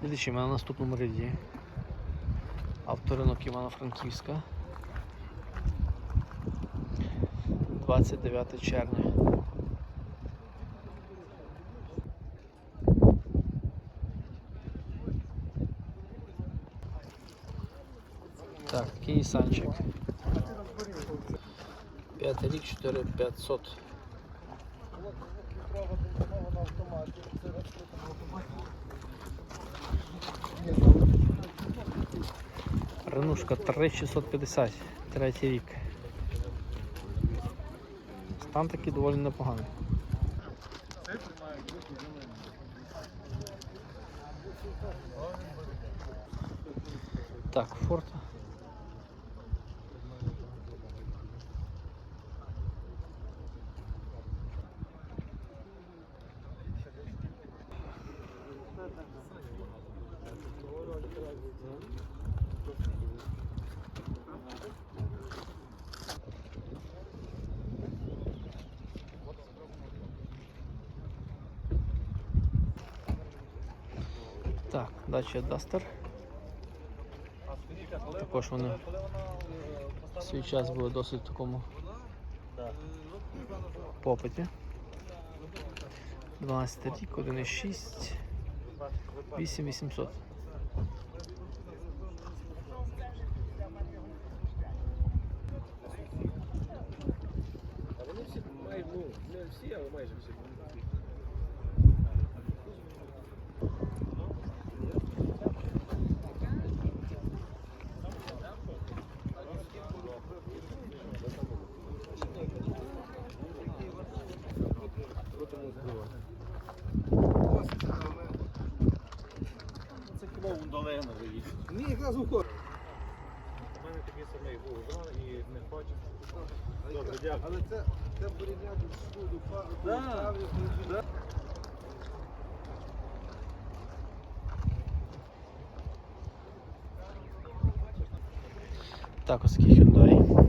Глядачі, ми на наступному ряді. Авторинок Івано-Франківська. 29 червня. Так, такий санчик. П'ятий рік 4500. Ренушка 3650, третій рік. Стан такий доволі непоганий. Так, форта. Так, дача Дастер. Також вони в свій час були досить в такому попиті. 12 рік, 1,6, 8800. А вони всі ну, не всі, але майже всі. Це хіба Ундалена виїхав. Ні, якраз уходить. У мене такий самий був два і не хочу. Добре, дякую. Але це, це порівняти з суду, Да. Да. Так, ось такий Hyundai.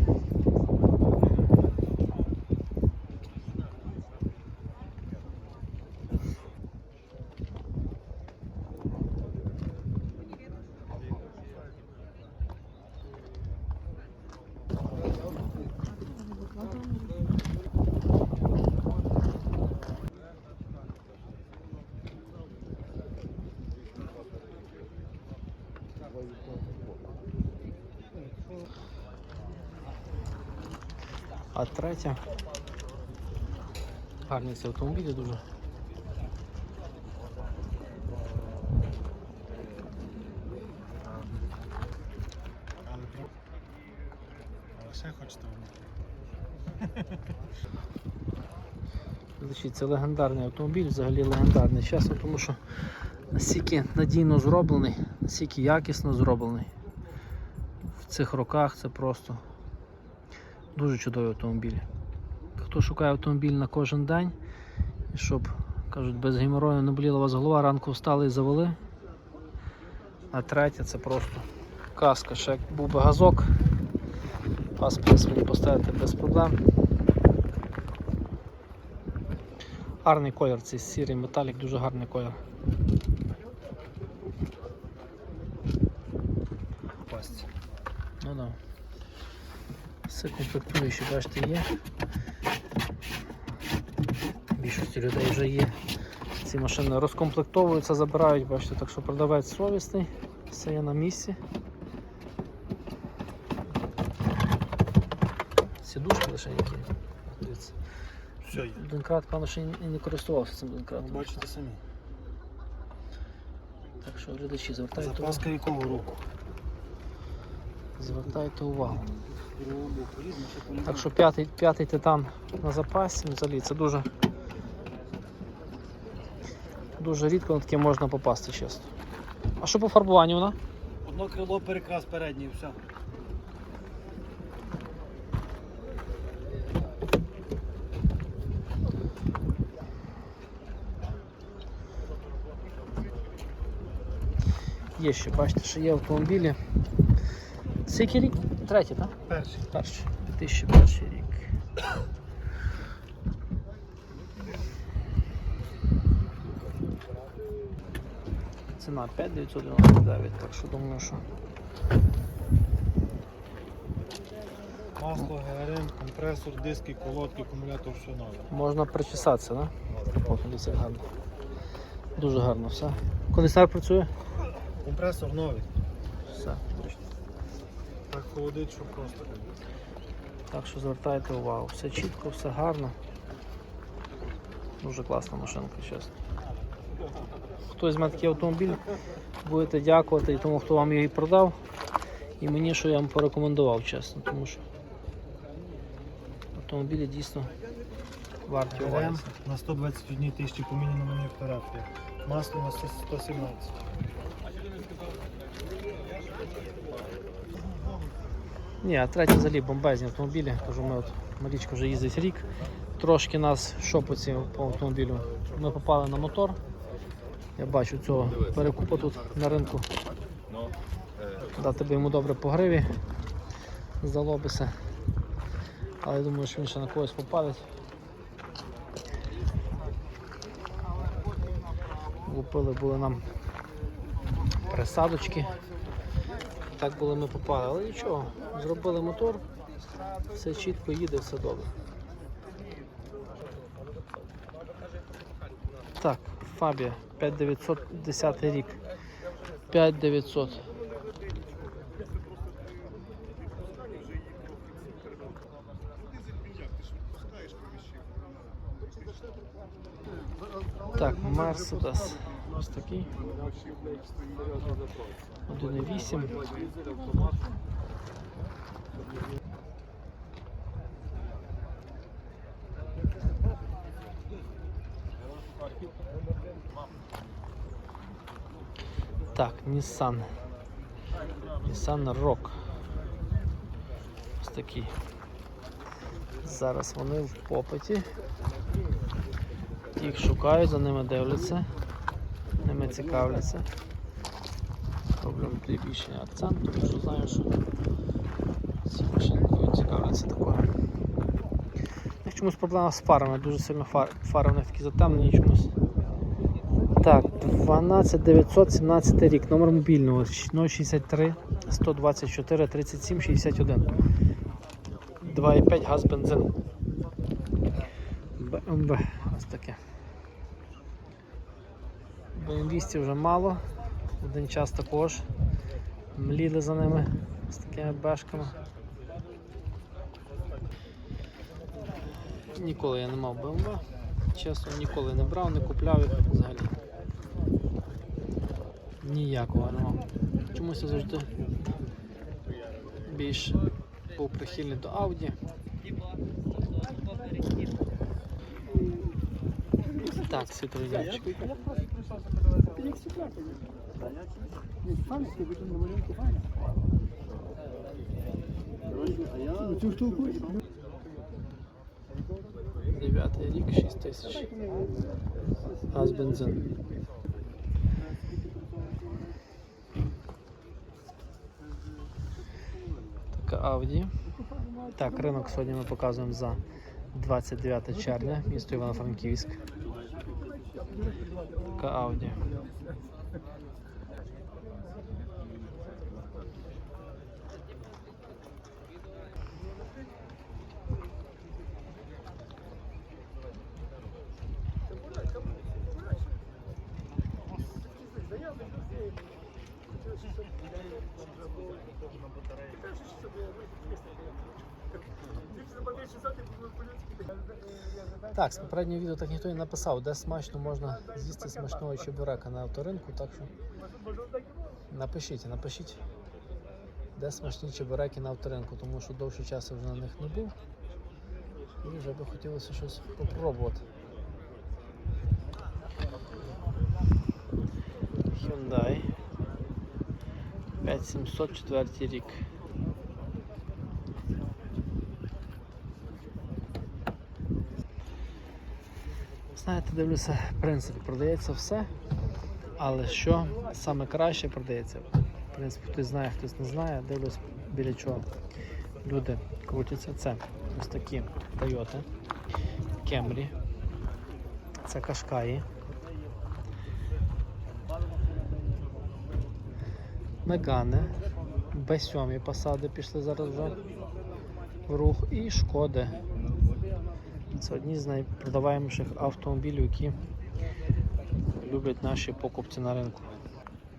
А третя. Гарні ці автомобілі дуже. Ще хочете Значить, Це легендарний автомобіль, взагалі легендарний, чесно, тому що настільки надійно зроблений, настільки якісно зроблений. В цих роках це просто дуже чудовий автомобіль. Хто шукає автомобіль на кожен день, щоб, кажуть, без геморою не боліла вас голова, ранку встали і завели. А третя це просто каска. Ще як був би газок, пас в поставити без проблем. Гарний колір, цей сірий металік, дуже гарний колір. Пасть. Ну да. Все комплектуючі, бачите, є. Більшості людей вже є. Ці машини розкомплектовуються, забирають, бачите, так що продавець совісний, все є на місці. Сідушки лише які. Дивіться. Все є. Донкрат, певно, ще і не користувався цим донкратом. Бачите самі. Так що глядачі, звертайте увагу. Запаска якого року? Звертайте увагу. Так що п'ятий, п'ятий титан на запасі, взагалі це дуже, дуже рідко на таке можна попасти, чесно. А що по фарбуванню вона? Одно крило перекрас передній, все. Є ще, бачите, що є автомобілі. Це який рік? Третій, так? Перший. Перший. 2001 рік. ціна 5999, так що думаю, що Масло, ГРМ, компресор, диски, колодки, акумулятор, все нове. можна причесатися, да? Дивіться, як гарно. Дуже гарно все. Кондиціонер працює? Компресор новий. Все, холодить, що просто. Так що звертайте увагу. Все чітко, все гарно. Дуже класна машинка, чесно. Хто візьме такий автомобіль, будете дякувати і тому, хто вам її продав. І мені, що я вам порекомендував, чесно, тому що автомобілі дійсно варті уваги. На 121 тисячі поміняно на фотографія. Масло на 117. Ні, а третій взагалі бомбезні автомобілі. Кажу, ми от Марічка вже їздить рік. Трошки нас що по автомобілю. Ми попали на мотор. Я бачу цього перекупа тут на ринку. Дати би йому добре по гриві. Здало. Але я думаю, що він ще на когось попадить. Купили були нам присадочки. Так були ми попали, але нічого, зробили мотор, все чітко їде, все добре. Так, Фабія 5910 рік. 5900. Так, Мерседес. Ось такий. 1.8. Так, Nissan. Nissan Rock. Ось такий. Зараз вони в попиті. Їх шукають, за ними дивляться, ними цікавляться. Роблю туди більше акцент, тому що знаю, що ці машинкою цікавляться такою. Них чомусь проблема з фарами, дуже сильно фар, фари в них такі затемнені чомусь. Так, 12917 рік, номер мобільного 063 124 37 61. 2,5 газ бензин. БМВ. Ось таке. БМ200 вже мало. Один час також. Мліли за ними з такими бешками. Ніколи я не мав БМВ. Чесно, ніколи не брав, не купляв їх взагалі. Ніякого не мав. Чомусь я завжди більш був прихильний до Audi. Так. Цю штуку. Дев'ятий рік, 6 тисяч. Газ бензин. Така Audi. Так, ринок сьогодні ми показуємо за 29 червня, місто Івано-Франківськ. Така Audi. Так, з попереднього відео так ніхто не написав, де смачно можна з'їсти смачного чебурека на авторинку, так що напишіть, напишіть, де смачні чебуреки на авторинку, тому що довше часу вже на них не був. І вже би хотілося щось попробувати. Hyundai 5704 рік. Знаєте, дивлюся, в принципі, продається все, але що саме краще продається? В принципі, хтось знає, хтось не знає, дивлюсь біля чого люди крутяться. Це ось такі Toyota, Camry, це Qashqai, Мегане, Б7 посади пішли зараз вже в рух і шкоди. Це одні з найпродаваєміших автомобілів, які люблять наші покупці на ринку.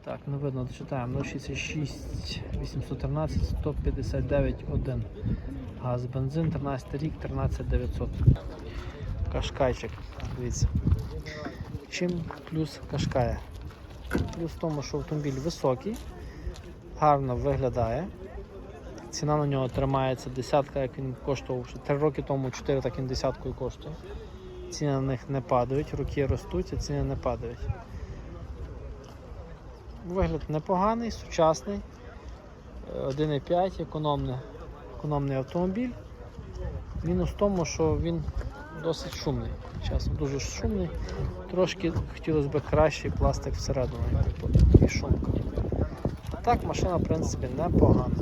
Так, не видно, читаємо 066 813 159 1. Газ, бензин, 13 рік, 13 900. Кашкайчик, дивіться. Чим плюс кашкая? Плюс в тому, що автомобіль високий, гарно виглядає. Ціна на нього тримається десятка, як він коштував ще 3 роки тому, 4 так він десяткою коштує. Ціни на них не падають, роки ростуть, а ціни не падають. Вигляд непоганий, сучасний. Е, 1,5, економний, економний автомобіль. Мінус в тому, що він досить шумний. Чесно, дуже шумний. Трошки хотілося б кращий пластик всередину, типу, і шумка. Так машина, в принципі, непогана.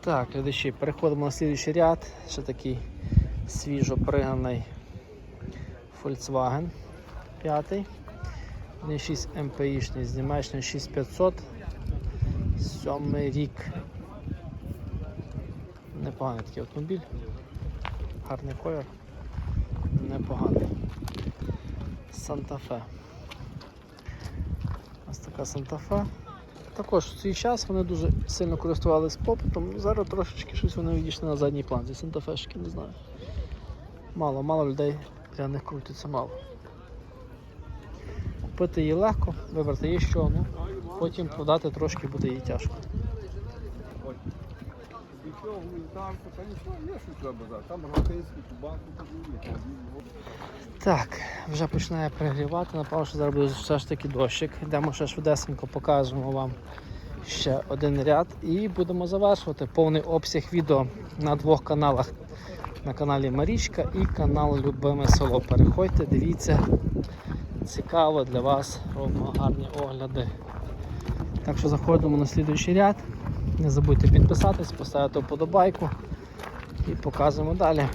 Так, глядачі, переходимо на слідуючий ряд. Ще такий свіжо приганий Volkswagen 5. 1.6 MPI-шний, знімаєчний 6500. Сьомий рік. Непоганий такий автомобіль. Гарний колір. Непоганий. Санта-Фе. Ось така Санта-Фе. Також в свій час вони дуже сильно користувалися попитом. Зараз трошечки щось вони відійшли на задній план. Ці Санта-Фешки, не знаю. Мало, мало людей для них крутиться мало. Купити її легко, вибрати є що, ну, потім продати трошки буде їй тяжко. Нічого, гуманітарство, та нічого, є що треба базар. Там кубанку подивіться. Так, вже починає перегрівати, напевно, що зараз буде все ж таки дощик. Йдемо ще швидесенько, покажемо вам ще один ряд і будемо завершувати повний обсяг відео на двох каналах. На каналі Марічка і канал Любиме Село. Переходьте, дивіться, цікаво для вас, робимо гарні огляди. Так що заходимо на слідуючий ряд. Не забудьте підписатись, поставити вподобайку і показуємо далі.